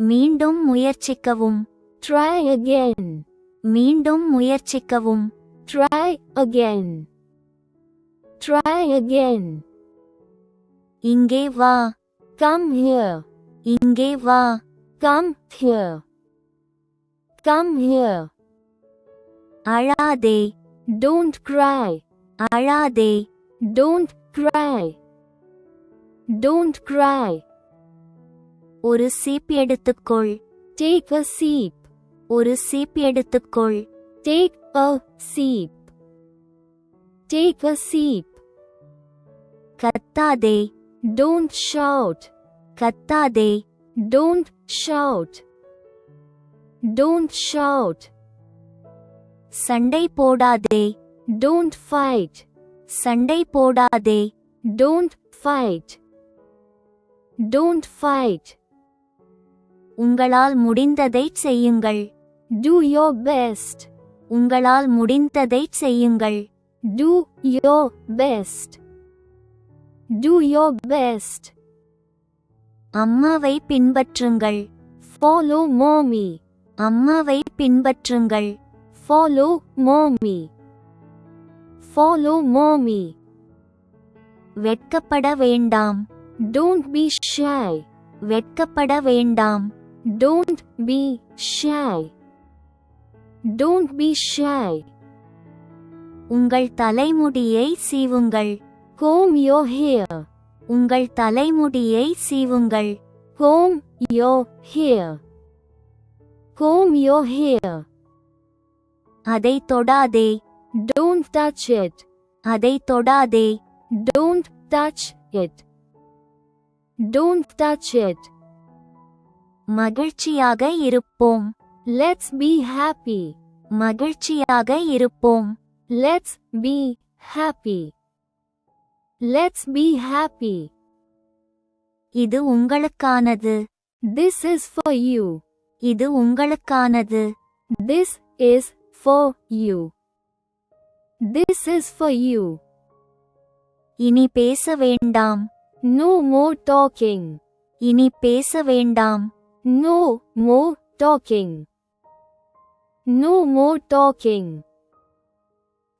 மீண்டும் முயற்சிக்கவும் Try again. மீண்டும் முயற்சிக்கவும் Try again. Try again. இங்கே வா Come here. இங்கே வா Come here. Come here. அழாதே Don't cry. அழாதே Don't cry. Don't cry. ஒரு சீப் எடுத்துக்கொள் Take a sip. ஒரு சீப் எடுத்துக்கொள் Take a sip. Take a sip. கத்தாதே Don't shout. கத்தாதே Don't shout. Don't shout. சண்டை போடாதே Don't fight. சண்டை போடாதே Don't fight. Don't fight. உங்களால் முடிந்ததைச் செய்யுங்கள். டூ யோ பெஸ்ட் உங்களால் முடிந்ததைச் செய்யுங்கள். Do your best do your best அம்மாவை பின்பற்றுங்கள். ஃபாலோ மோமி அம்மாவை பின்பற்றுங்கள். ஃபாலோ மோமி ஃபாலோ மோமி வெட்கப்பட வேண்டாம். டோன்ட் பி ஷாய் வெட்கப்பட வேண்டாம். Don't be shy. Don't be shy. உங்கள் தலைமுடியை சீவுங்கள் Comb your hair. உங்கள் தலைமுடியை சீவுங்கள் Comb your hair. Comb your hair. அதை தொடாதே Don't touch it. அதை தொடாதே Don't touch it. Don't touch it. மகிழ்ச்சியாக இருப்போம் லெட்ஸ் பி ஹாப்பி மகிழ்ச்சியாக இருப்போம் let's be happy let's be happy இது உங்களுக்கானது திஸ் இஸ் ஃபார் யூ இது உங்களுக்கானது this is for you this is for you இனி பேச வேண்டாம் நோ மோர் டாக்கிங் இனி பேச வேண்டாம் No more talking. No more talking.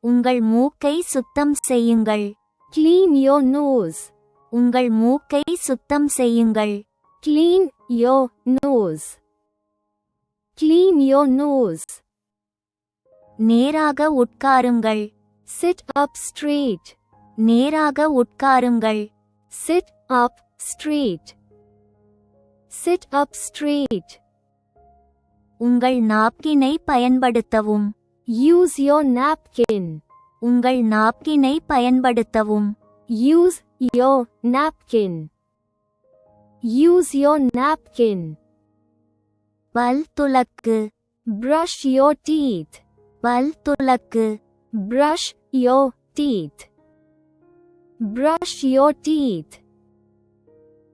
உங்கள் மூக்கை சுத்தம் செய்யுங்கள் Clean your nose. உங்கள் மூக்கை சுத்தம் செய்யுங்கள் Clean your nose. Clean your nose. நேராக உட்காருங்கள் Sit up straight. நேராக உட்காருங்கள் Sit up straight. Sit up straight உங்கள் நாப்கினை பயன்படுத்தவும் யூஸ் யோர் நாப்கின் உங்கள் நாப்கினை பயன்படுத்தவும் use your napkin use your napkin பல் துலக்கு ப்ரஷ் யோ டீத் பல் துலக்கு brush your teeth brush your teeth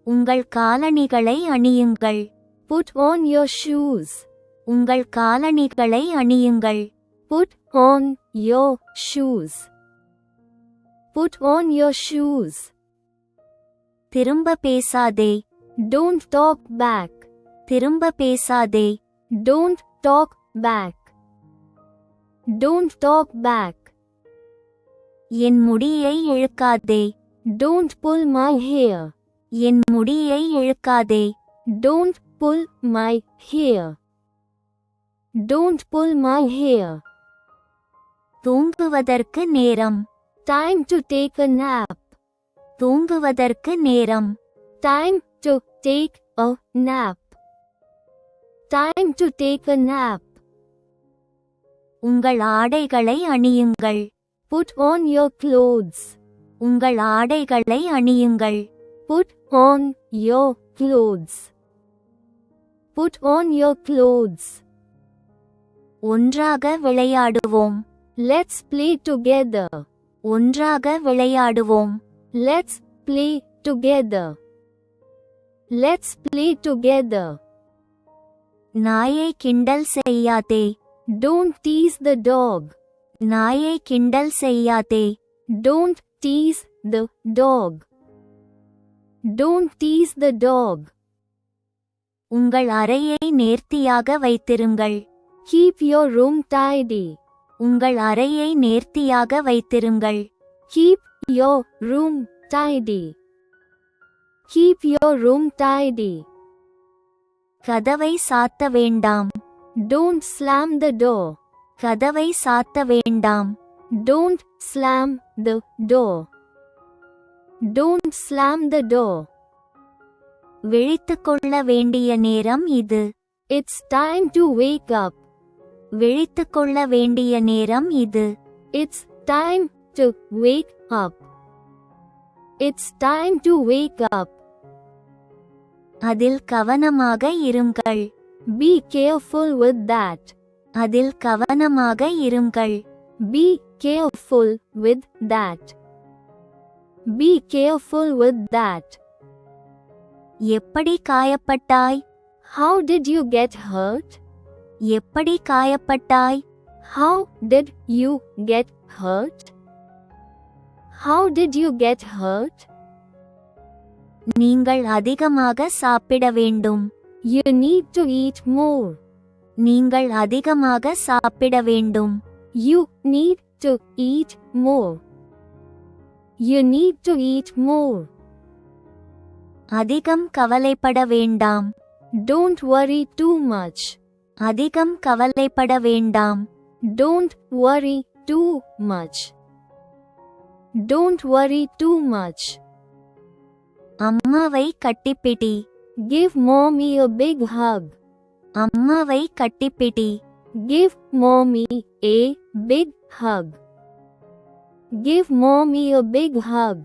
உங்கள் காலணிகளை அணியுங்கள் புட் ஓன் யோர் ஷூஸ் உங்கள் காலணிகளை அணியுங்கள் put on your shoes put on your shoes திரும்ப பேசாதே டோன்ட் டாக் பேக் திரும்ப பேசாதே don't talk back don't talk back என் முடியை இழுக்காதே டோன்ட் புல் மை ஹேர் என் முடியை இழுக்காதே Don't pull my hair. Don't pull my hair. தூங்குவதற்கு நேரம் Time to take a nap. தூங்குவதற்கு நேரம் Time to take a nap. Time to take a nap. உங்கள் ஆடைகளை அணியுங்கள் Put on your clothes. உங்கள் ஆடைகளை அணியுங்கள் Put on your clothes. Put on your clothes. ஒன்றாக விளையாடுவோம் Let's play together. ஒன்றாக விளையாடுவோம் Let's play together. Let's play together. நாயை கிண்டல் செய்யாதே Don't tease the dog. நாயை கிண்டல் செய்யாதே Don't tease the dog. Don't tease the dog உங்கள் அறையை நேர்த்தியாக வைத்திருங்கள் கீப் யோர் ரூம் டைடி உங்கள் அறையை நேர்த்தியாக வைத்திருங்கள் keep your room tidy keep your room tidy கதவை சாத்த வேண்டாம் டோன்ட் ஸ்லாம் த டோ கதவை சாத்த வேண்டாம் don't slam the door don't slam the door விழித்து கொள்ள வேண்டிய நேரம் இது it's time to wake up விழித்து கொள்ள வேண்டிய நேரம் இது it's time to wake up it's time to wake up அதில் கவனமாக இருங்கள் பி கேர்ஃபுல் வித் தட் அதில் கவனமாக இருங்கள் be careful with that Be careful with that. எப்படி காயப்பட்டாய் How did you get hurt? எப்படி காயப்பட்டாய் How did you get hurt? How did you get hurt? நீங்கள் அதிகமாக சாப்பிட வேண்டும் You need to eat more. நீங்கள் அதிகமாக சாப்பிட வேண்டும் You need to eat more. You need to eat more. அதிகம் கவலைப்பட வேண்டாம் Don't worry too much. அதிகம் கவலைப்பட வேண்டாம் Don't worry too much. Don't worry too much. அம்மாவை கட்டிப்பிடி Give mommy a big hug. அம்மாவை கட்டிப்பிடி Give mommy a big hug. Give mommy a big hug.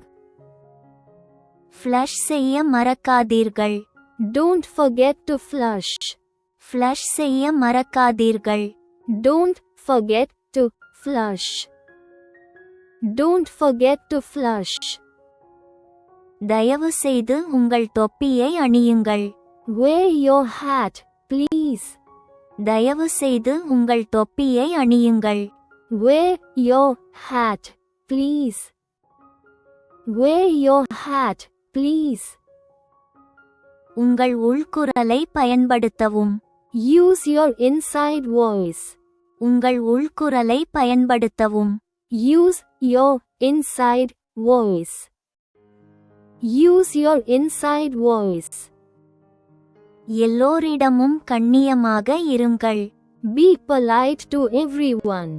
Flush செய்ய மறக்காதீர்கள் Don't forget to flush. Flush செய்ய மறக்காதீர்கள் Don't forget to flush. Don't forget to flush. தயவு செய்து உங்கள் தொப்பியை அணியுங்கள் Wear your hat, please. தயவு செய்து உங்கள் தொப்பியை அணியுங்கள் Wear your hat, Please. Wear your hat, please. உங்கள் உள்குரலை பயன்படுத்தவும் Use your inside voice. உங்கள் உள்குரலை பயன்படுத்தவும் Use your inside voice. Use your inside voice. எல்லோரிடமும் கண்ணியமாக இருங்கள் Be polite to everyone.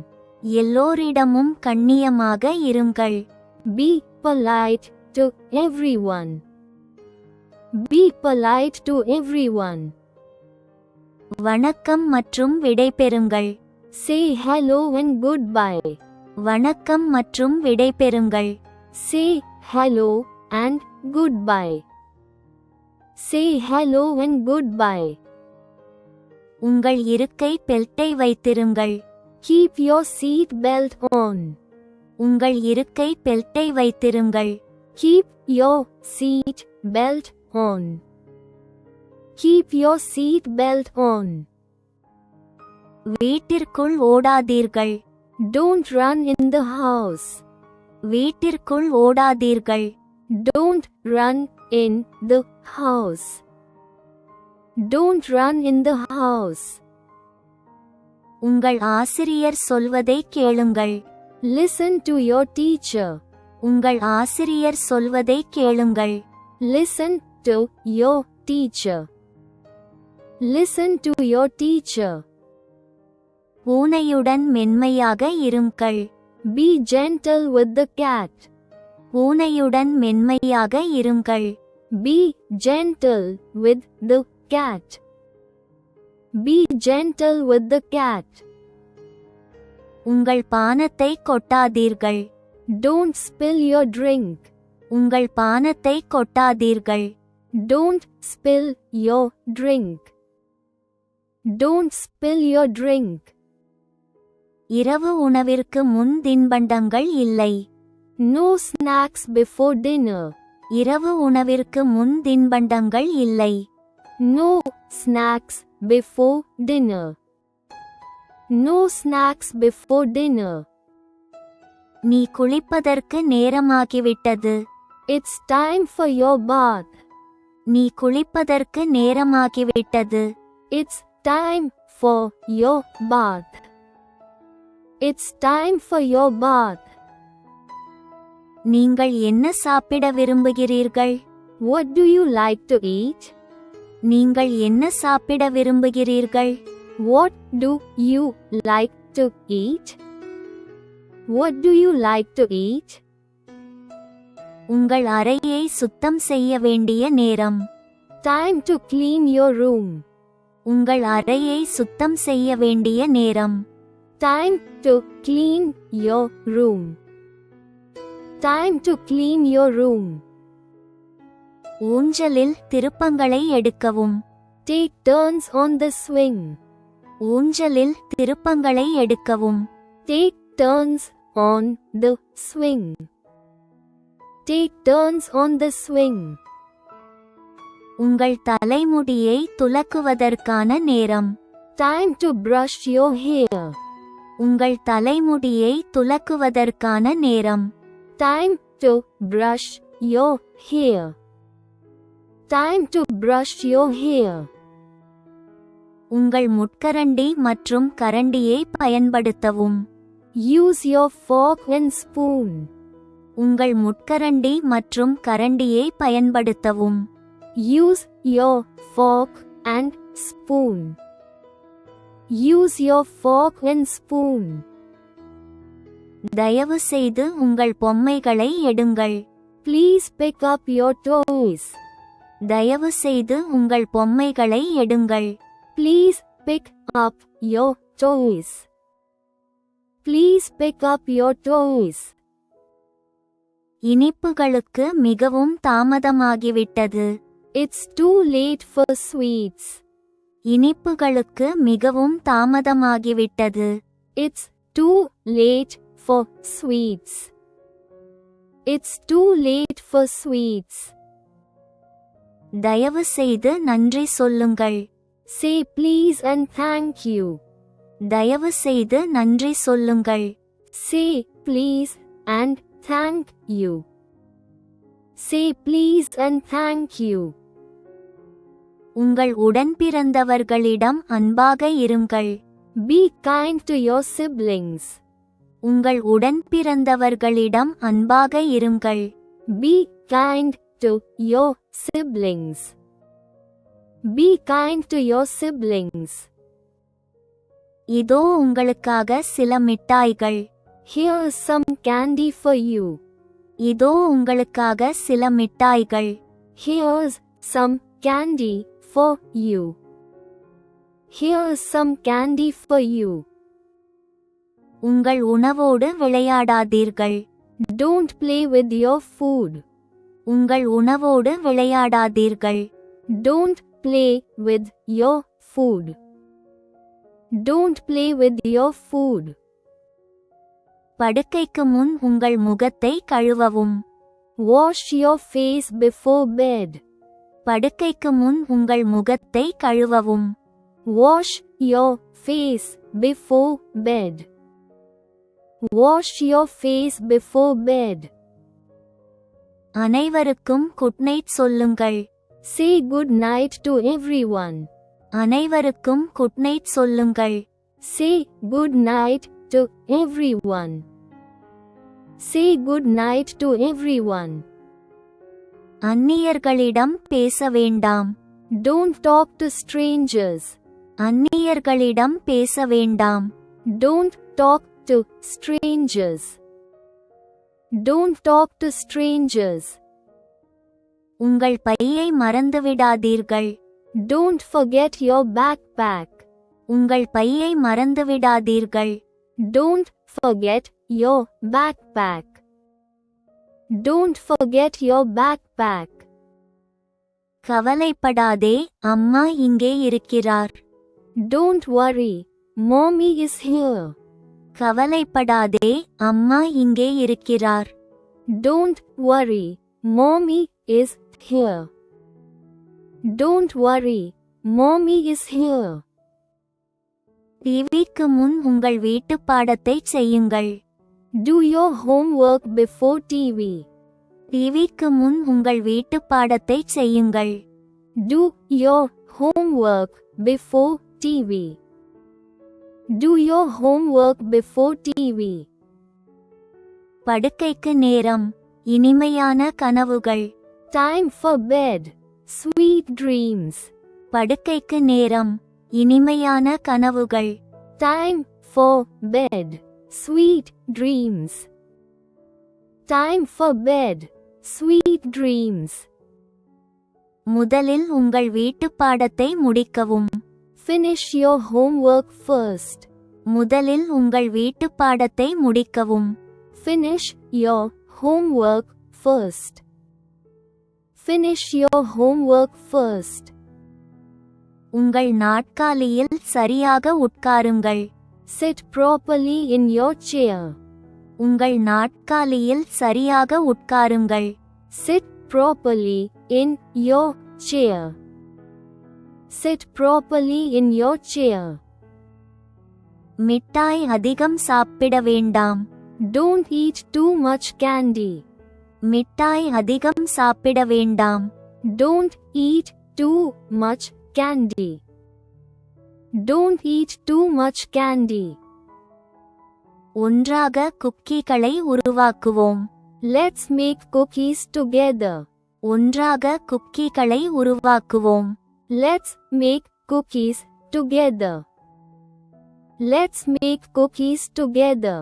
எல்லோரிடமும் கண்ணியமாக இருங்கள் Be polite to everyone. Be polite to everyone. வணக்கம் மற்றும் விடைபெறுங்கள் Say hello and goodbye. வணக்கம் மற்றும் விடைபெறுங்கள் Say hello and goodbye. Say hello and goodbye. உங்கள் இருக்கை பெல்ட்டை வைத்திருங்கள் Keep your seat belt on. உங்கள் இருக்கை பெல்ட்டை வைத்திருங்கள் Keep your seat belt on. Keep your seat belt on. வீட்டிற்குள் ஓடாதீர்கள் Don't run in the house. வீட்டிற்குள் ஓடாதீர்கள் Don't run in the house. Don't run in the house. உங்கள் ஆசிரியர் சொல்வதை கேளுங்கள் Listen to your teacher. உங்கள் ஆசிரியர் சொல்வதை கேளுங்கள் Listen to your teacher. Listen to your teacher. பூனையுடன் மென்மையாக இருங்கள் Be gentle with the cat. பூனையுடன் மென்மையாக இருங்கள் Be gentle with the cat. Be gentle with the cat உங்கள் பானத்தை கொட்டாதீர்கள் டோன்ட் ஸ்பில் யோர் ட்ரிங்க் உங்கள் பானத்தை கொட்டாதீர்கள் don't spill your drink don't spill your drink இரவு உணவிற்கு முன் தின்பண்டங்கள் இல்லை நோ ஸ்நாக்ஸ் பிஃபோர் டின்னர் இரவு உணவிற்கு முன் தின்பண்டங்கள் இல்லை no snacks before dinner. No snacks before dinner. நீ குளிப்பதற்கு நேரமாகிவிட்டது It's time for your bath. நீ குளிப்பதற்கு நேரமாகிவிட்டது It's time for your bath. It's time for your bath. நீங்கள் என்ன சாப்பிட விரும்புகிறீர்கள் What do you like to eat? நீங்கள் என்ன சாப்பிட விரும்புகிறீர்கள் What do you like to eat? What do you like to eat? உங்கள் அறையை சுத்தம் செய்ய வேண்டிய நேரம் Time to clean your room. உங்கள் அறையை சுத்தம் செய்ய வேண்டிய நேரம் Time to clean your room. Time to clean your room. ஊஞ்சலில் திருப்பங்களை எடுக்கவும் Take turns on the swing. ஊஞ்சலில் திருப்பங்களை எடுக்கவும் Take turns on the swing. Take turns on the swing. உங்கள் தலைமுடியை துலக்குவதற்கான நேரம் Time to brush your hair. உங்கள் தலைமுடியை துலக்குவதற்கான நேரம் Time to brush your hair. Time to brush your hair. உங்கள் முட்கரண்டி மற்றும் கரண்டியை பயன்படுத்தவும் Use your fork and spoon. உங்கள் முட்கரண்டி மற்றும் கரண்டியை பயன்படுத்தவும் Use your fork and spoon. Use your fork and spoon. தயவு செய்து உங்கள் பொம்மைகளை எடுங்கள் Please pick up your toys. தயவு செய்து உங்கள் பொம்மைகளை எடுங்கள் please pick up your toys please pick up your toys இனிப்புகளுக்கு மிகவும் தாமதமாகிவிட்டது it's too late for sweets இனிப்புகளுக்கு மிகவும் தாமதமாகிவிட்டது it's too late for sweets it's too late for sweets தயவு செய்து நன்றி சொல்லுங்கள் Say please and thank you. தயவு செய்து நன்றி சொல்லுங்கள் Say please and thank you. Say please and thank you. உங்கள் உடன்பிறந்தவர்களிடம் அன்பாக இருங்கள் Be kind to your siblings. உங்கள் உடன்பிறந்தவர்களிடம் அன்பாக இருங்கள் Be kind to your siblings. Be kind to your siblings. இதோ உங்களுக்காக சில மிட்டாய்கள் Here's some candy for you. இதோ உங்களுக்காக சில மிட்டாய்கள் Here's some candy for you. Here's some candy for you. உங்கள் உணவோடு விளையாடாதீர்கள் Don't play with your food. உங்கள் உணவோடு விளையாடாதீர்கள் Don't play with your food. Don't play with your food. படுக்கைக்கு முன் உங்கள் முகத்தை கழுவவும் Wash your face before bed. படுக்கைக்கு முன் உங்கள் முகத்தை கழுவவும் Wash your face before bed. Wash your face before bed. அனைவருக்கும் குட் நைட் சொல்லுங்கள் Say good night to everyone. அனைவருக்கும் குட் நைட் சொல்லுங்கள் Say good night to everyone. Say good night to everyone. அந்நியர்களிடம் பேச வேண்டாம் Don't talk to strangers. அந்நியர்களிடம் பேச வேண்டாம் Don't talk to strangers. Don't talk to strangers உங்கள் பையை மறந்துவிடாதீர்கள் don't forget your backpack உங்கள் பையை மறந்துவிடாதீர்கள் don't forget your backpack don't forget your backpack கவலைப்படாதே அம்மா இங்கே இருக்கிறார் don't worry mommy is here கவலைப்படாதே அம்மா இங்கே இருக்கிறார் Don't worry, mommy is here. Don't worry, mommy is here. டிவிக்கு முன் உங்கள் வீட்டுப் பாடத்தை செய்யுங்கள் Do your homework before TV. டிவிக்கு முன் உங்கள் வீட்டுப் பாடத்தை செய்யுங்கள் Do your homework before TV. Do your homework before TV. படுக்கைக்கு நேரம் இனிமையான கனவுகள் Time for bed. Sweet dreams. படுக்கைக்கு நேரம் இனிமையான கனவுகள் Time for bed. Sweet dreams. Time for bed. Sweet dreams. முதலில் உங்கள் வீட்டுப் பாடத்தை முடிக்கவும் Finish your homework first. முதலில் உங்கள் வீட்டுப் பாடத்தை முடிக்கவும் Finish your homework first. Finish your homework first. உங்கள் நாட்காலியில் சரியாக உட்காருங்கள் Sit properly in your chair. உங்கள் நாட்காலியில் சரியாக உட்காருங்கள் Sit properly in your chair. Sit properly in your chair. மிட்டாய் அதிகம் சாப்பிட வேண்டாம் Don't eat too much candy. மிட்டாய் அதிகம் சாப்பிட வேண்டாம் Don't eat too much candy. Don't eat too much candy. ஒன்றாக குக்கீகளை உருவாக்குவோம் Let's make cookies together. ஒன்றாக குக்கீகளை உருவாக்குவோம் Let's make cookies together. Let's make cookies together.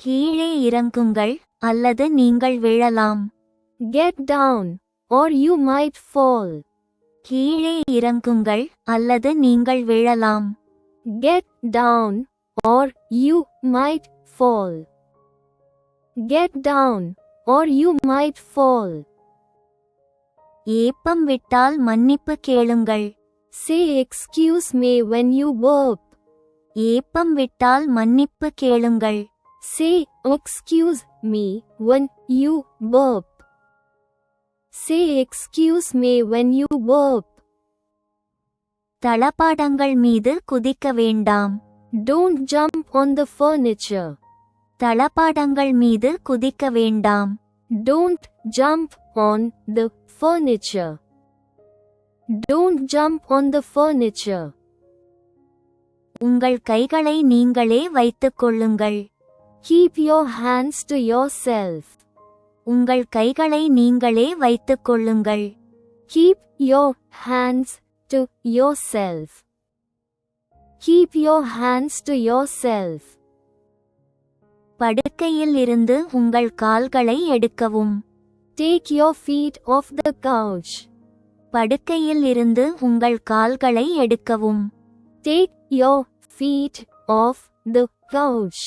கீழே இறங்குங்கள் அல்லது நீங்கள் விழலாம் Get down, or you might fall. கீழே இறங்குங்கள் அல்லது நீங்கள் விழலாம் Get down, or you might fall. Get down, or you might fall. ஏப்பம் விட்டால் மன்னிப்பு கேளுங்கள் say excuse me when you burp ஏப்பம் விட்டால் மன்னிப்பு கேளுங்கள் say excuse me when you burp say excuse me when you burp தளபாடங்கள் மீது குதிக்க வேண்டாம் don't jump on the furniture தளபாடங்கள் மீது குதிக்க வேண்டாம் don't jump on the furniture. Don't jump on the furniture. உங்கள் கைகளை நீங்களே வைத்துக் கொள்ளுங்கள் Keep your hands to yourself. உங்கள் கைகளை நீங்களே வைத்துக் கொள்ளுங்கள் Keep your hands to yourself. Keep your hands to yourself. படுக்கையில் இருந்து உங்கள் கால்களை எடுக்கவும் take your feet off the couch படுக்கையில் இருந்து உங்கள் கால்களை எடுக்கவும் take your feet off the couch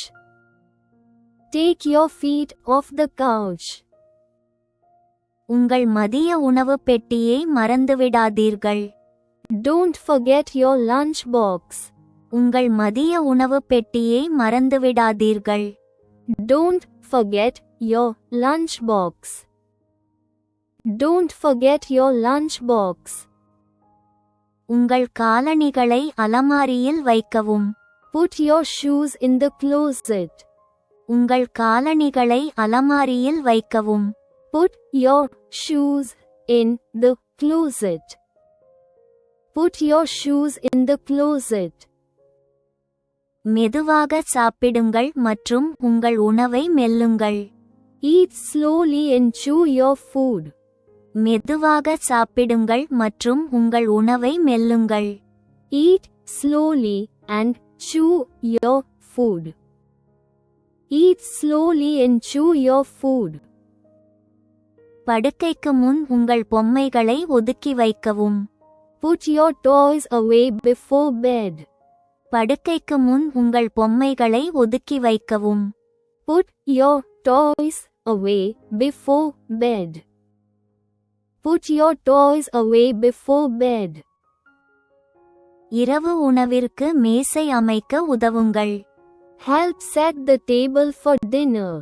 take your feet off the couch உங்கள் மதிய உணவு பெட்டியை மறந்துவிடாதீர்கள் don't forget your lunch box உங்கள் மதிய உணவு பெட்டியை மறந்துவிடாதீர்கள் don't forget your lunch box lunchbox. Don't forget your lunchbox. உங்கள் காலணிகளை அலமாரியில் வைக்கவும் Put your shoes in the closet. உங்கள் காலணிகளை அலமாரியில் வைக்கவும் Put your shoes in the closet. Put your shoes in the closet. மெதுவாக சாப்பிடுங்கள் மற்றும் உங்கள் உணவை மெல்லுங்கள் Eat slowly and chew your food. மெதுவாக சாப்பிடுங்கள் மற்றும் உங்கள் உணவை மெல்லுங்கள் eat slowly and chew your food eat slowly and chew your food படுக்கைக்கு முன் உங்கள் பொம்மைகளை ஒதுக்கி வைக்கவும் put your toys away before bed படுக்கைக்கு முன் உங்கள் பொம்மைகளை ஒதுக்கி வைக்கவும் put your toys away before bed Put your toys away before bed. இரவு உணவிற்கு மேசை அமைக்க உதவுங்கள் Help set the table for dinner.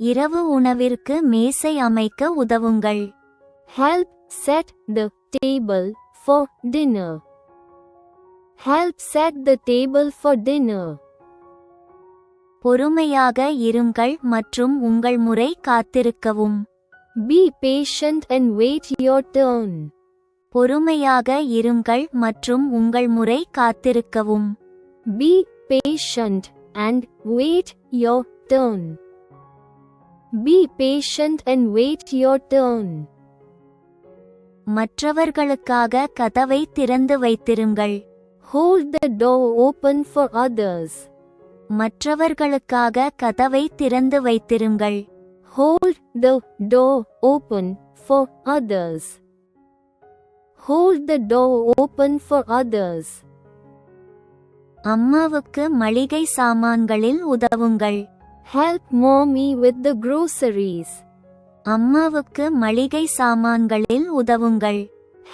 இரவு உணவிற்கு மேசை அமைக்க உதவுங்கள் Help set the table for dinner. Help set the table for dinner. பொறுமையாக இருங்கள் மற்றும் உங்கள் முறை காத்திருக்கவும் Be patient and wait your turn. பொறுமையாக இருங்கள் மற்றும் உங்கள் முறை காத்திருக்கவும் Be patient and wait your turn. Be patient and wait your turn. மற்றவர்களுக்காக கதவை திறந்து வைத்திருங்கள் Hold the door open for others. மற்றவர்களுக்காக கதவை திறந்து வைத்திருங்கள் Hold the door open for others. Hold the door open for others. அம்மாவுக்கு மளிகை சாமான்களில் உதவுங்கள் Help mommy with the groceries. அம்மாவுக்கு மளிகை சாமான்களில் உதவுங்கள்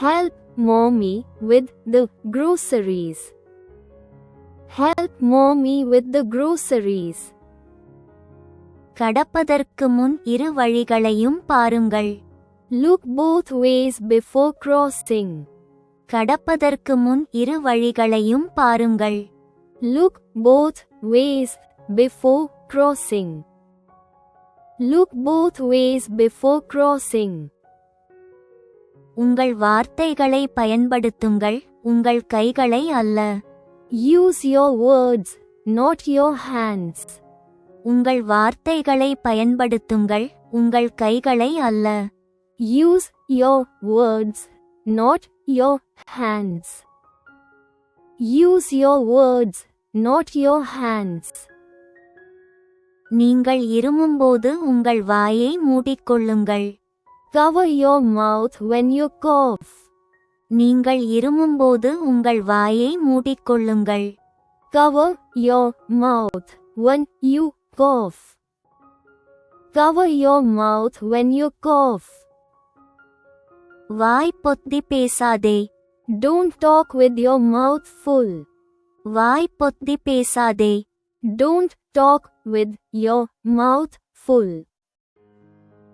Help mommy with the groceries. Help mommy with the groceries. கடப்பதற்கு முன் இரு வழிகளையும் பாருங்கள் Look both ways before crossing. கடப்பதற்கு முன் இரு வழிகளையும் பாருங்கள் Look both ways before crossing. Look both ways before crossing. உங்கள் வார்த்தைகளை பயன்படுத்துங்கள் உங்கள் கைகளை அல்ல Use your words, not your hands. உங்கள் வார்த்தைகளை பயன்படுத்துங்கள் உங்கள் கைகளை அல்ல use your words not your hands use your words not your hands நீங்கள் இருமும்போது உங்கள் வாயை மூடிக்கொள்ளுங்கள் cover your mouth when you cough நீங்கள் இருமும்போது உங்கள் வாயை மூடிக்கொள்ளுங்கள் cover your mouth when you cough. Cover your mouth when you cough. வாய் பொத்தி பேசாதே Don't talk with your mouth full. வாய் பொத்தி பேசாதே Don't talk with your mouth full.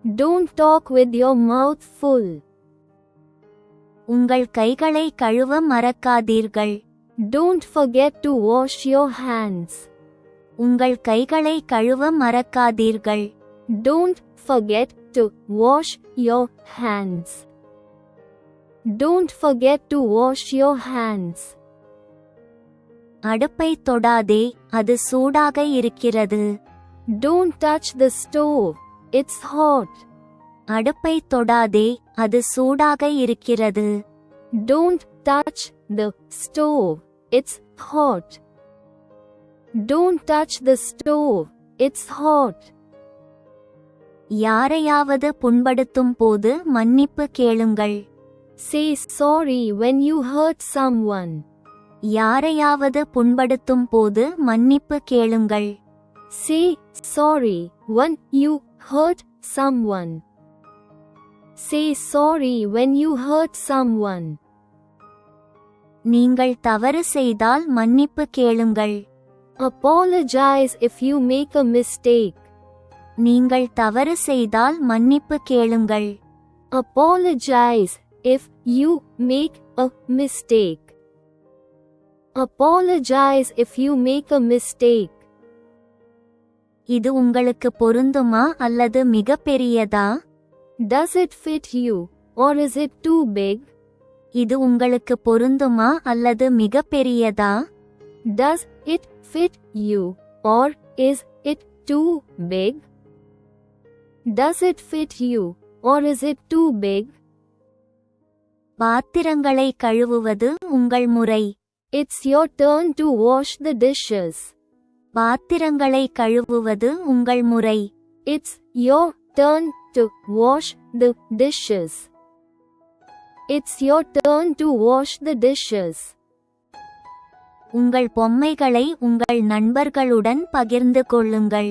Don't talk with your mouth full. உங்கள் கைகளை கழுவ மறக்காதீர்கள் Don't forget to wash your hands. உங்கள் கைகளை கழுவ மறக்காதீர்கள் Don't forget to wash your hands. Don't forget to wash your hands. அடுப்பை தொடாதே அது சூடாக இருக்கிறது Don't touch the stove. It's hot. அடுப்பை தொடாதே அது சூடாக இருக்கிறது Don't touch the stove. It's hot. Don't touch the stove. It's hot. யாரையாவது புண்படுத்தும் போது மன்னிப்பு கேளுங்கள் Say sorry when you hurt someone. யாரையாவது புண்படுத்தும் போது மன்னிப்பு கேளுங்கள் Say sorry when you hurt someone. Say sorry when you hurt someone. நீங்கள் தவறு செய்தால் மன்னிப்பு கேளுங்கள் Apologize if you make a mistake. நீங்கள் தவறு செய்தால் மன்னிப்பு கேளுங்கள் Apologize if you make a mistake. Apologize if you make a mistake. இது உங்களுக்கு பொருந்துமா அல்லது மிக பெரியதா Does it fit you, or is it too big? இது உங்களுக்கு பொருந்துமா அல்லது மிக பெரியதா Does it fit you, or is it too big? Does it fit you, or is it too big? பாத்திரங்களை கழுவுவது உங்கள் முறை It's your turn to wash the dishes. பாத்திரங்களை கழுவுவது உங்கள் முறை It's your turn to wash the dishes. It's your turn to wash the dishes. உங்கள் பொம்மைகளை உங்கள் நண்பர்களுடன் பகிர்ந்து கொள்ளுங்கள்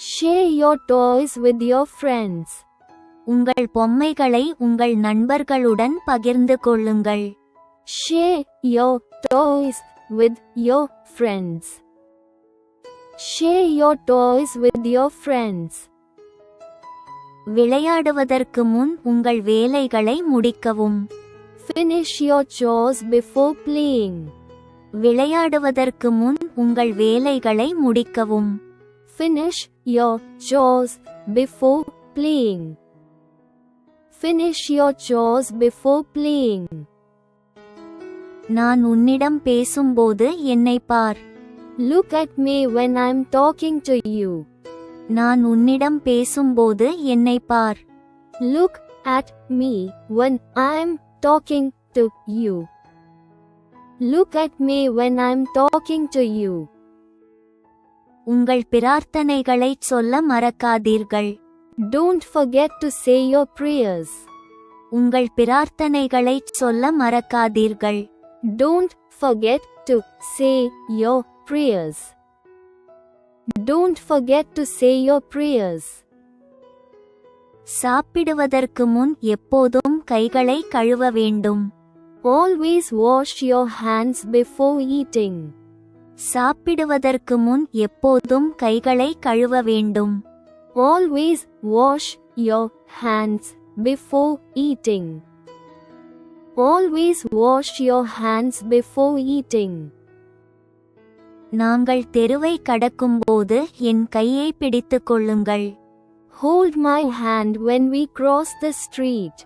Share your toys with your friends. உங்கள் பொம்மைகளை உங்கள் நண்பர்களுடன் பகிர்ந்து கொள்ளுங்கள் Share your toys with your friends. Share your toys with your friends. விளையாடுவதற்கு முன் உங்கள் வேலைகளை முடிக்கவும் Finish your chores before playing. விளையாடுவதற்கு முன் உங்கள் வேலைகளை முடிக்கவும் Finish your chores before playing. Finish your chores before playing. நான் உன்னிடம் பேசும்போது என்னை பார் Look at me when I'm talking to you. நான் உன்னிடம் பேசும்போது என்னை பார் Look at me when I'm talking to you. Look at me when I'm talking to you. உங்கள் பிரார்த்தனைகளைச் சொல்ல மறக்காதீர்கள் Don't forget to say your prayers. உங்கள் பிரார்த்தனைகளைச் சொல்ல மறக்காதீர்கள் Don't forget to say your prayers. Don't forget to say your prayers. சாப்பிடுவதற்கு முன் எப்போதும் கைகளை கழுவ வேண்டும் always wash your hands before eating சாப்பிடுவதற்கு முன் எப்போதும் கைகளை கழுவ வேண்டும் always wash your hands before eating always wash your hands before eating நாங்கள் தெருவை கடக்கும்போது என் கையை பிடித்துக் கொள்ளுங்கள் hold my hand when we cross the street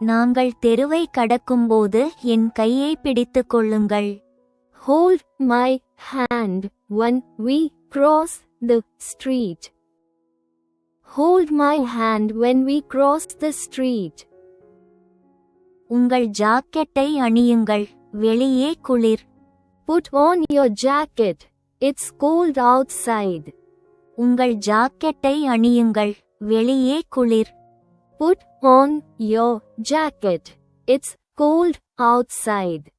நாங்கள் தெருவை கடக்கும்போது என் கையை பிடித்துக் கொள்ளுங்கள் hold my hand when we cross the street hold my hand when we cross the street உங்கள் ஜாக்கெட்டை அணியுங்கள் வெளியே குளிர் put on your jacket it's cold outside உங்கள் ஜாக்கெட்டை அணியுங்கள் வெளியே குளிர் Put on your jacket. It's cold outside.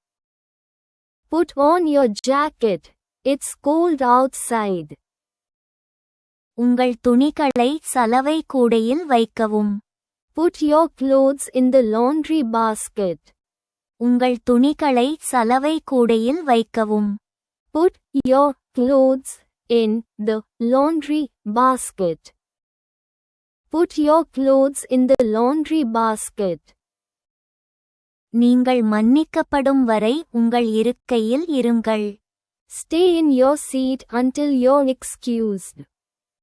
Put on your jacket. It's cold outside. உங்கள் துணிகளை சலவை கூடையில் வைக்கவும் Put your clothes in the laundry basket. உங்கள் துணிகளை சலவை கூடையில் வைக்கவும் Put your clothes in the laundry basket. Put your clothes in the laundry basket. நீங்கள் மன்னிக்கப்படும் வரை உங்கள் இருக்கையில் இருங்கள் Stay in your seat until you're excused.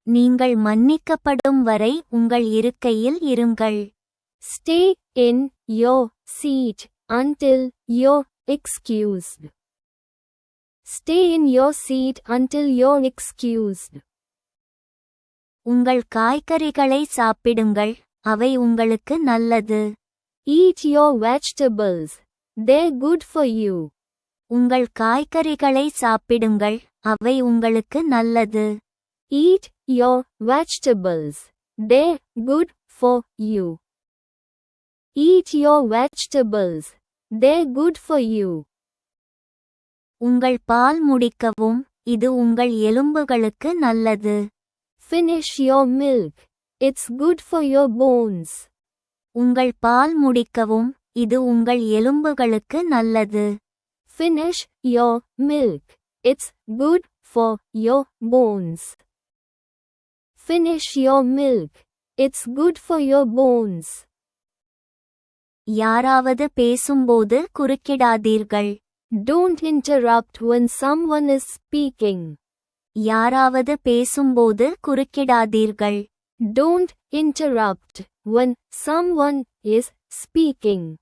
நீங்கள் மன்னிக்கப்படும் வரை உங்கள் இருக்கையில் இருங்கள் Stay in your seat until you're excused. Stay in your seat until you're excused. உங்கள் காய்கறிகளை சாப்பிடுங்கள் அவை உங்களுக்கு நல்லது Eat your vegetables. They're good for you. உங்கள் காய்கறிகளை சாப்பிடுங்கள் அவை உங்களுக்கு நல்லது Eat your vegetables. They're good for you. Eat your vegetables. They're good for you. உங்கள் பால் முடிக்கவும் இது உங்கள் எலும்புகளுக்கு நல்லது Finish your milk. It's good for your bones. உங்கள் பால் முடிக்கவும் இது உங்கள் எலும்புகளுக்கு நல்லது Finish your milk. It's good for your bones. Finish your milk. It's good for your bones. யாராவது பேசும்போது குறுக்கிடாதீர்கள் Don't interrupt when someone is speaking. யாராவது பேசும்போது குறுக்கிடாதீர்கள் Don't interrupt when someone is speaking.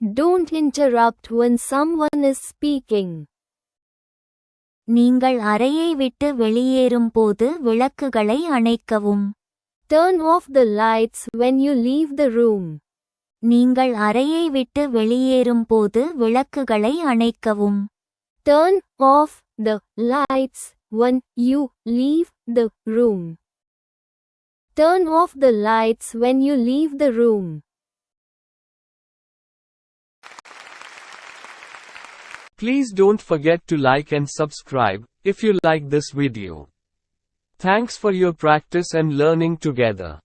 Don't interrupt when someone is speaking. நீங்கள் அறையை விட்டு வெளியேறும் போது விளக்குகளை அணைக்கவும் Turn off the lights when you leave the room. நீங்கள் அறையை விட்டு வெளியேறும் போது விளக்குகளை அணைக்கவும் Turn off the lights when you leave the room. Turn off the lights when you leave the room. Please don't forget to like and subscribe if you like this video. Thanks for your practice and learning together.